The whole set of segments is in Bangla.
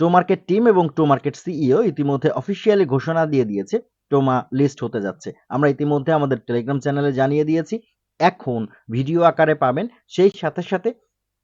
টোমার্কেট টিম এবং টো মার্কেট সিইও ইতিমধ্যে অফিসিয়ালি ঘোষণা দিয়ে দিয়েছে টোমা লিস্ট হতে যাচ্ছে। আমরা ইতিমধ্যে আমাদের টেলিগ্রাম চ্যানেলে জানিয়ে দিয়েছি। এখন ভিডিও আকারে পাবেন, সেই সাথে সাথে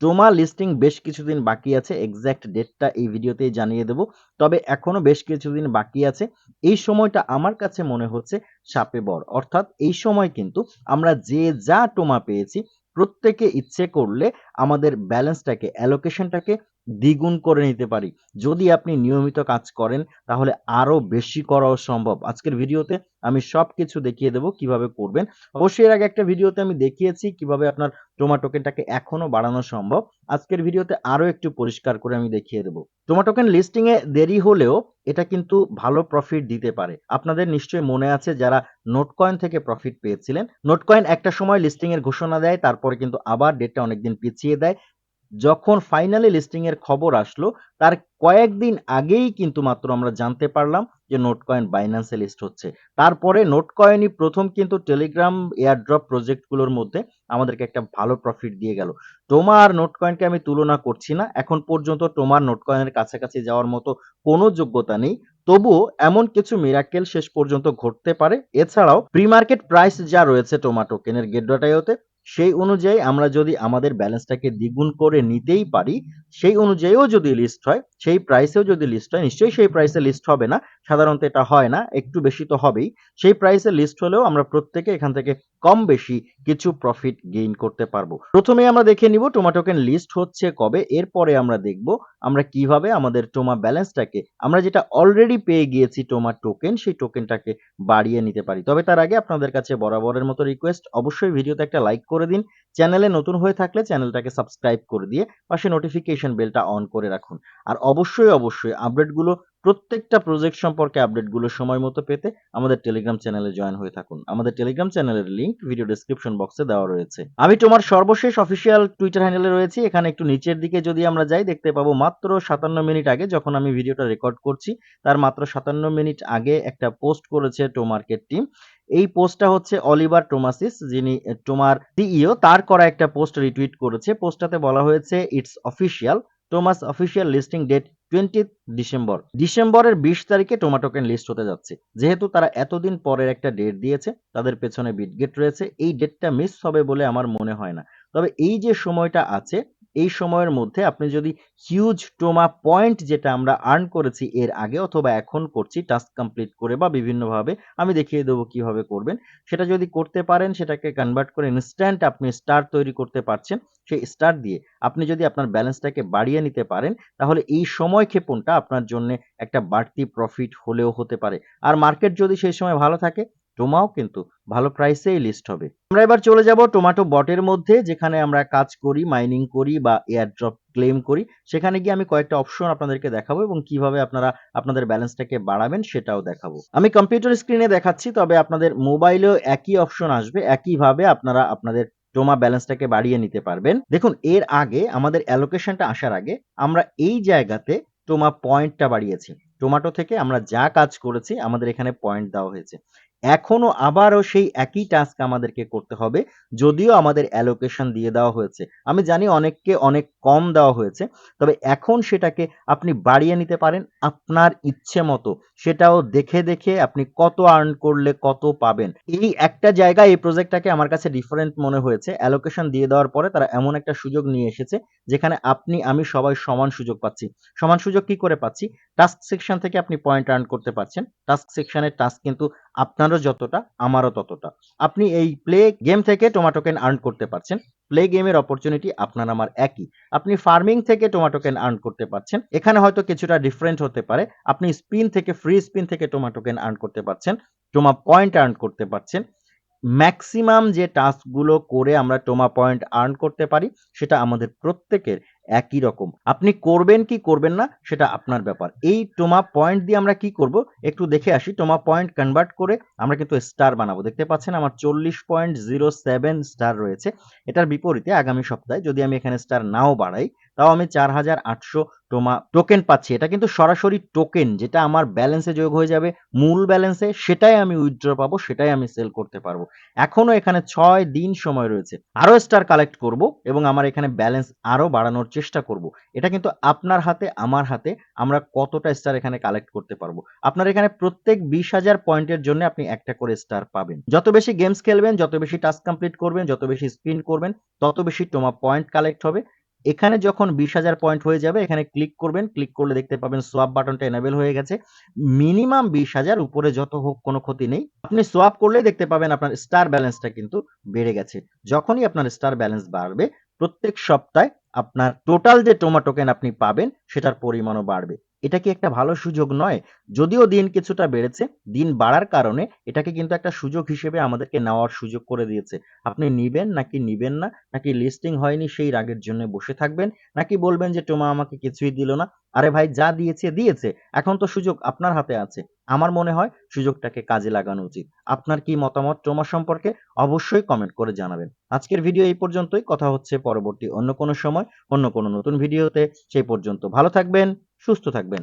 টোমা লিস্টিং বেশ কিছুদিন বাকি আছে এক্স্যাক্ট ডেটটা এই ভিডিওতেই জানিয়ে দেব। তবে এখনও বেশ কিছুদিন বাকি আছে। এই সময়টা আমার কাছে মনে হচ্ছে সাপে বর। অর্থাৎ এই সময় কিন্তু আমরা যে যা টোমা পেয়েছি, প্রত্যেকে ইচ্ছে করলে আমাদের ব্যালেন্সটাকে অ্যালোকেশনটাকে দ্বিগুণ করে নিতে পারি। যদি আপনি নিয়মিত কাজ করেন, তাহলে আরও বেশি করাও সম্ভব। আজকের ভিডিওতে আমি সব কিছু দেখিয়ে দেবো কীভাবে করবেন। অবশ্যই এর আগে একটা ভিডিওতে আমি দেখিয়েছি কীভাবে আপনার টোমা টোকেনটাকে এখনও বাড়ানো সম্ভব। আজকের ভিডিওতে আরও একটু পরিষ্কার করে আমি দেখিয়ে দেবো। টোমা টোকেন লিস্টিং এ দেরি হলেও এটা কিন্তু ভালো প্রফিট দিতে পারে। আপনাদের নিশ্চয়ই মনে আছে যারা নোট কয়েন থেকে প্রফিট পেয়েছিলেন। নোট কয়েন একটা সময় লিস্টিং এর ঘোষণা দেয়, তারপরে কিন্তু আবার ডেটটা অনেকদিন পিছিয়ে দেয়। যখন ফাইনালি লিস্টিং এর খবর আসলো, তার কয়েকদিন আগেই কিন্তু মাত্র আমরা জানতে পারলাম যে নোট কয়েন বাইন্যান্সে লিস্ট হচ্ছে। তারপরে নোট কয়েনই প্রথম কিন্তু টেলিগ্রাম এয়ারড্রপ প্রজেক্টগুলোর মধ্যে আমাদেরকে একটা ভালো প্রফিট দিয়ে গেল। টোমা আর নোট কয়েনকে আমি তুলনা করছি না, এখন পর্যন্ত টোমার নোট কয়েনের কাছাকাছি যাওয়ার মতো কোনো যোগ্যতা নেই। তবুও এমন কিছু মিরাকেল শেষ পর্যন্ত ঘটতে পারে। এছাড়াও প্রি মার্কেট প্রাইস যা রয়েছে টোমা টোকেনের গেট ডটাইওতে সেই অনুযায়ী আমরা যদি আমাদের ব্যালেন্সটাকে দ্বিগুণ করে নিতেই পারি, সেই অনুযায়ীও যদি লিস্ট হয়, সেই প্রাইসেও যদি লিস্ট হয়, নিশ্চয়ই সেই প্রাইসে লিস্ট হবে না। সাধারণত এটা হয় না, একটু বেশি তো হবেই। সেই প্রাইসে লিস্ট হলেও আমরা প্রত্যেকে এখান থেকে কম বেশি কিছু প্রফিট গেইন করতে পারব। প্রথমে আমরা দেখে নিব টোমা টোকেন লিস্ট হচ্ছে কবে, এরপরে আমরা দেখব আমরা কীভাবে আমাদের টোমা ব্যালেন্সটাকে আমরা যেটা অলরেডি পেয়ে গিয়েছি টোমা টোকেন সেই টোকেনটাকে বাড়িয়ে নিতে পারি। তবে তার আগে আপনাদের কাছে বরাবরের মতো রিকোয়েস্ট অবশ্যই ভিডিওতে একটা লাইক করে দিন। চ্যানেলে নতুন হয়ে থাকলে চ্যানেলটাকে সাবস্ক্রাইব করে দিয়ে পাশে নোটিফিকেশন বেলটা অন করে রাখুন। আর অবশ্যই অবশ্যই আপডেটগুলো প্রত্যেকটা প্রজেক্ট সম্পর্কে আপডেটগুলো সময় মতো পেতে আমাদের টেলিগ্রাম চ্যানেলে জয়েন হয়ে থাকুন। আমাদের টেলিগ্রাম চ্যানেলের লিঙ্ক ভিডিও ডেসক্রিপশন বক্সে দেওয়া রয়েছে। আমি তোমার সর্বশেষ অফিসিয়াল টুইটার হ্যান্ডেলে রয়েছি। এখানে একটু নিচের দিকে যদি আমরা যাই, দেখতে পাবো মাত্র সাতান্ন মিনিট আগে যখন আমি ভিডিওটা রেকর্ড করছি, তার মাত্র সাতান্ন মিনিট আগে একটা পোস্ট করেছে টোমার্কেট টিম এই পোস্টটা হচ্ছে অলিভার টোমাসিস, যিনি টোমার সিইও, তার করা একটা পোস্ট রিটুইট করেছে। পোস্টটাতে বলা হয়েছে it's official টোমাস official listing date twenty December ডিসেম্বরের বিশ তারিখে টোমাটোকেন লিস্ট হতে যাচ্ছে। যেহেতু তারা এতদিন পরের একটা ডেট দিয়েছে, তাদের পেছনে বিটগেট রয়েছে। এই ডেটটা মিস হবে বলে আমার মনে হয় না। তবে এই যে সময়টা আছে এই সময়ের মধ্যে আপনি যদি হিউজ টোমা পয়েন্ট যেটা আমরা আর্ন করেছি এর আগে অথবা এখন করছি টাস্ক কমপ্লিট করে বা বিভিন্নভাবে, আমি দেখিয়ে দেবো কীভাবে করবেন। সেটা যদি করতে পারেন, সেটাকে কনভার্ট করে ইনস্ট্যান্ট আপনি স্টার তৈরি করতে পারছেন, সেই স্টার দিয়ে আপনি যদি আপনার ব্যালেন্সটাকে বাড়িয়ে নিতে পারেন, তাহলে এই সময় ক্ষেপণটা আপনার জন্য একটা বাড়তি প্রফিট হলেও হতে পারে। আর মার্কেট যদি সেই সময় ভালো থাকে টোমাও কিন্তু ভালো প্রাইসেই লিস্ট হবে। আমরা এবার চলে যাব টোমাটো বটের মধ্যে, যেখানে আমরা কাজ করি মাইনিং করি বা এয়ারড্রপ ক্লেম করি। সেখানে গিয়ে আমি কয়েকটা অপশন আপনাদেরকে দেখাবো এবং কীভাবে আপনারা আপনাদের ব্যালেন্সটাকে বাড়াবেন সেটাও দেখাবো। আমি কম্পিউটার স্ক্রিনে দেখাচ্ছি, তবে আপনাদের মোবাইলেও একই অপশন আসবে, একইভাবে আপনারা আপনাদের টোমা ব্যালেন্সটাকে বাড়িয়ে নিতে পারবেন। দেখুন, এর আগে আমাদের অ্যালোকেশনটা আসার আগে আমরা এই জায়গাতে টোমা পয়েন্টটা বাড়িয়েছি। টোমাটো থেকে আমরা যা কাজ করেছি, আমাদের এখানে পয়েন্ট দেওয়া হয়েছে। এখনও আবারও সেই একই টাস্ক আমাদেরকে করতে হবে, যদিও আমাদের অ্যালোকেশন দিয়ে দেওয়া হয়েছে। আমি জানি অনেককে অনেক কম দেওয়া হয়েছে, তবে এখন সেটাকে আপনি বাড়িয়ে নিতে পারেন আপনার ইচ্ছে মতো। সেটাও দেখে দেখে আপনি কত আর্ন করলে কত পাবেন। এই একটা জায়গায় এই প্রজেক্টটাকে আমার কাছে ডিফারেন্ট মনে হয়েছে। অ্যালোকেশন দিয়ে দেওয়ার পরে তারা এমন একটা সুযোগ নিয়ে এসেছে, যেখানে আপনি, আমি সবাই সমান সুযোগ পাচ্ছি। সমান সুযোগ কি করে পাচ্ছি? টাস্ক সেকশন থেকে আপনি পয়েন্ট আর্ন করতে পারছেন। টাস্ক সেকশনের টাস্ক কিন্তু আপনারও যতটা, আমারও ততটা। আপনি এই প্লে গেম থেকে টোমাটোকেন আর্ন করতে পারছেন। প্লে গেমের অপরচুনিটি আপনার আমার একই। আপনি ফার্মিং থেকে টোমাটোকেন আর্ন করতে পারছেন। এখানে হয়তো কিছুটা ডিফারেন্ট হতে পারে। আপনি স্পিন থেকে ফ্রি স্পিন থেকে টোমাটোকেন আর্ন করতে পারছেন। টোমা পয়েন্ট আর্ন করতে পারছেন। ম্যাক্সিমাম যে টাস্কগুলো করে আমরা টোমা পয়েন্ট আর্ন করতে পারি, সেটা আমাদের প্রত্যেকের একই রকম। আপনি করবেন কি করবেন না, সেটা আপনার ব্যাপার। এই টোমা পয়েন্ট দিয়ে আমরা কি করব, একটু দেখে আসি। টোমা পয়েন্ট কনভার্ট করে আমরা কিন্তু স্টার বানাবো। দেখতে পাচ্ছেন আমার চল্লিশ পয়েন্ট জিরো সেভেন স্টার রয়েছে। এটার বিপরীতে আগামী সপ্তাহে যদি আমি এখানে স্টার নাও বাড়াই, তাও আমি চার হাজার আটশো টোমা টোকেন পাচ্ছি। এটা কিন্তু সরাসরি টোকেন যেটা আমার ব্যালেন্সে যোগ হয়ে যাবে। মূল ব্যালেন্সে সেটাই আমি উইথড্র পাবো, সেটাই আমি সেল করতে পারব। এখনও এখানে ছয় দিন সময় রয়েছে। আরও স্টার কালেক্ট করব এবং আমার এখানে ব্যালেন্স আরও বাড়ানোর চেষ্টা করব। এটা কিন্তু আপনার হাতে, আমার হাতে আমরা কতটা স্টার এখানে কালেক্ট করতে পারব। আপনার এখানে প্রত্যেক বিশ হাজার পয়েন্টের জন্য আপনি একটা করে স্টার পাবেন। যত বেশি গেমস খেলবেন, যত বেশি টাস্ক কমপ্লিট করবেন, যত বেশি স্পিন করবেন, তত বেশি টোমা পয়েন্ট কালেক্ট হবে। এখানে যখন বিশ হাজার পয়েন্ট হয়ে যাবে, এখানে ক্লিক করবেন ক্লিক করলে দেখতে পাবেন সোয়াপ বাটনটা এনেবেল হয়ে গেছে। মিনিমাম বিশ হাজার, উপরে যত হোক, কোনো ক্ষতি নেই। আপনি সোয়াপ করলেই দেখতে পাবেন আপনার স্টার ব্যালেন্সটা কিন্তু বেড়ে গেছে। যখনই আপনার স্টার ব্যালেন্স বাড়বে, প্রত্যেক সপ্তাহে আপনার টোটাল যে টোমা টোকেন আপনি পাবেন, সেটার পরিমাণও বাড়বে। এটা কি একটা ভালো সুযোগ নয়? যদিও দিন কিছুটা বেড়েছে, দিন বাড়ার কারণে এটাকে কিন্তু একটা সুযোগ হিসেবে আমাদেরকে নেওয়ার সুযোগ করে দিয়েছে। আপনি নিবেন নাকি নিবেন না, নাকি লিস্টিং হয়নি সেই রাগের জন্য বসে থাকবেন, নাকি বলবেন যে টোমা আমাকে কিছুই দিল না? আরে ভাই, যা দিয়েছে দিয়েছে। এখন তো সুযোগ আপনার হাতে আছে। আমার মনে হয় সুযোগটাকে কাজে লাগানো উচিত। আপনার কি মতামত টোমা সম্পর্কে অবশ্যই কমেন্ট করে জানাবেন। আজকের ভিডিও এই পর্যন্তই। কথা হচ্ছে পরবর্তী অন্য কোনো সময়, অন্য কোনো নতুন ভিডিওতে। সেই পর্যন্ত ভালো থাকবেন। সুস্থ থাকবেন।